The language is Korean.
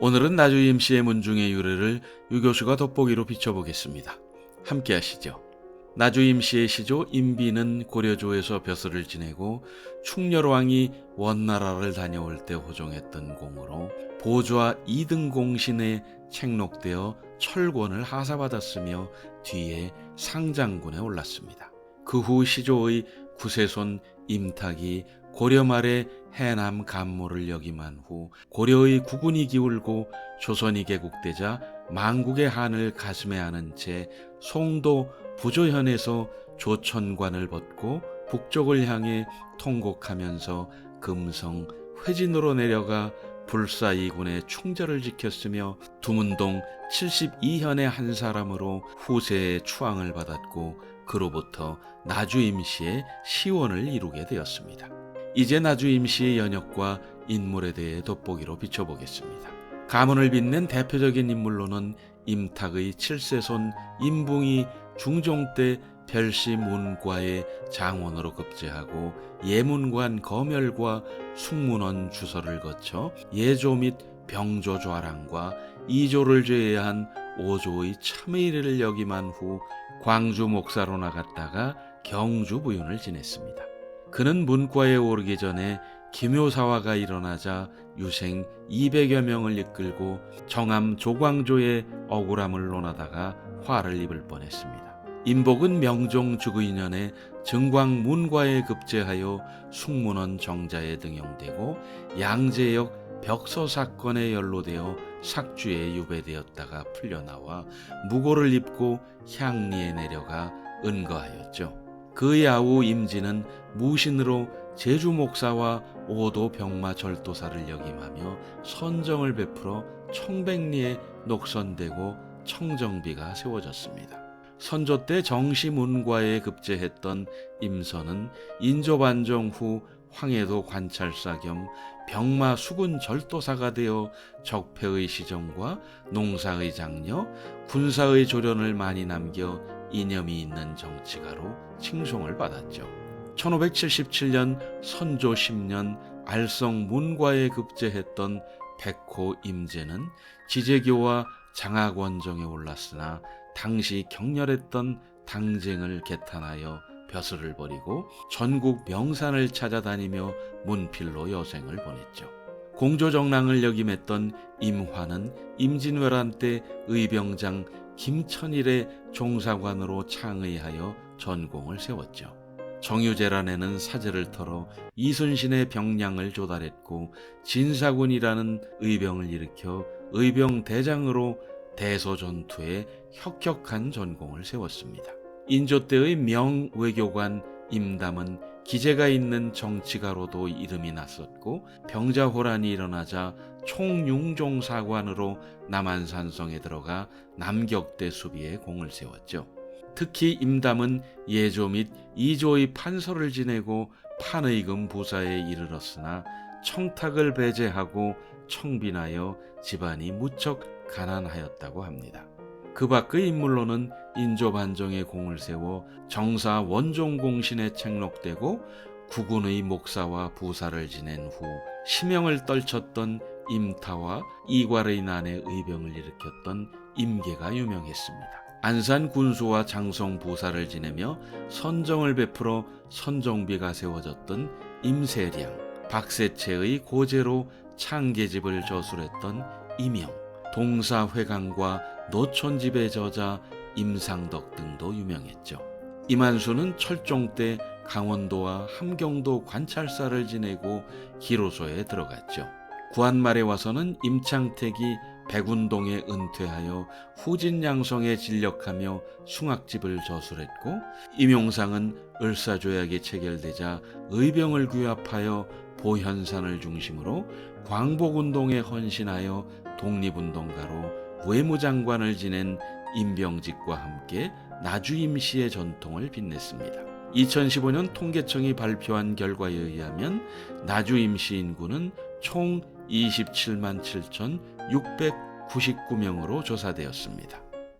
오늘은 나주임 씨의 문중의 유래를 유교수가 돋보기로 비춰보겠습니다. 함께 하시죠. 나주임 씨의 시조 임비는 고려조에서 벼슬을 지내고 충렬왕이 원나라를 다녀올 때 호종했던 공으로 보좌 이등공신에 책록되어 철권을 하사받았으며 뒤에 상장군에 올랐습니다. 그 후 시조의 구세손 임탁이 고려 말에 해남 간모를 역임한 후 고려의 국군이 기울고 조선이 개국되자 망국의 한을 가슴에 안은 채 송도 부조현에서 조천관을 벗고 북쪽을 향해 통곡하면서 금성 회진으로 내려가 불사 이군의 충절을 지켰으며 두문동 72현의 한 사람으로 후세의 추앙을 받았고 그로부터 나주임씨의 시원을 이루게 되었습니다. 이제 나주임씨의 연역과 인물에 대해 돋보기로 비춰보겠습니다. 가문을 빛낸 대표적인 인물로는 임탁의 칠세손 임붕이 중종 때 별시 문과의 장원으로 급제하고 예문관 검열과 숙문원 주서를 거쳐 예조 및 병조 좌랑과 이조를 제외한 오조의 참의를 역임한 후 광주 목사로 나갔다가 경주 부윤을 지냈습니다. 그는 문과에 오르기 전에 기묘사화가 일어나자 유생 200여 명을 이끌고 정암 조광조의 억울함을 논하다가 화를 입을 뻔했습니다. 임복은 명종 주의년에 증광 문과에 급제하여 숙문원 정자에 등용되고 양재역 벽서 사건에 연루되어 삭주에 유배되었다가 풀려나와 무고를 입고 향리에 내려가 은거하였죠. 그의 아우 임진은 무신으로 제주 목사와 오도 병마 절도사를 역임하며 선정을 베풀어 청백리에 녹선되고 청정비가 세워졌습니다. 선조 때 정시문과에 급제했던 임선은 인조반정 후 황해도 관찰사 겸 병마 수군 절도사가 되어 적폐의 시정과 농사의 장려, 군사의 조련을 많이 남겨 이념이 있는 정치가로 칭송을 받았죠. 1577년 선조 10년 알성 문과에 급제했던 백호 임제는 지제교와 장학원정에 올랐으나 당시 격렬했던 당쟁을 개탄하여 벼슬을 버리고 전국 명산을 찾아다니며 문필로 여생을 보냈죠. 공조정랑을 역임했던 임화는 임진왜란 때 의병장 김천일의 종사관으로 창의하여 전공을 세웠죠. 정유재란에는 사제를 털어 이순신의 병량을 조달했고 진사군이라는 의병을 일으켜 의병 대장으로 대소전투에 혁혁한 전공을 세웠습니다. 인조 때의 명 외교관 임담은 기재가 있는 정치가로도 이름이 났었고 병자호란이 일어나자 총융종사관으로 남한산성에 들어가 남격대 수비에 공을 세웠죠. 특히 임담은 예조 및 이조의 판서를 지내고 판의금 부사에 이르렀으나 청탁을 배제하고 청빈하여 집안이 무척 가난하였다고 합니다. 그 밖의 인물로는 인조반정의 공을 세워 정사 원종공신에 책록되고 국군의 목사와 부사를 지낸 후 시명을 떨쳤던 임타와 이괄의 난에 의병을 일으켰던 임계가 유명했습니다. 안산 군수와 장성 부사를 지내며 선정을 베풀어 선정비가 세워졌던 임세량, 박세채의 고제로 창계집을 저술했던 임영, 동사회강과 노천집의 저자 임상덕 등도 유명했죠. 이만수는 철종 때 강원도와 함경도 관찰사를 지내고 기로소에 들어갔죠. 구한 말에 와서는 임창택이 백운동에 은퇴하여 후진양성에 진력하며 숭악집을 저술했고 임용상은 을사조약이 체결되자 의병을 규합하여 보현산을 중심으로 광복운동에 헌신하여 독립운동가로 외무장관을 지낸 임병직과 함께 나주임 시의 전통을 빛냈습니다. 2015년 통계청이 발표한 결과에 의하면 나주임 시 인구는 총 27만 7,699명으로 조사되었습니다.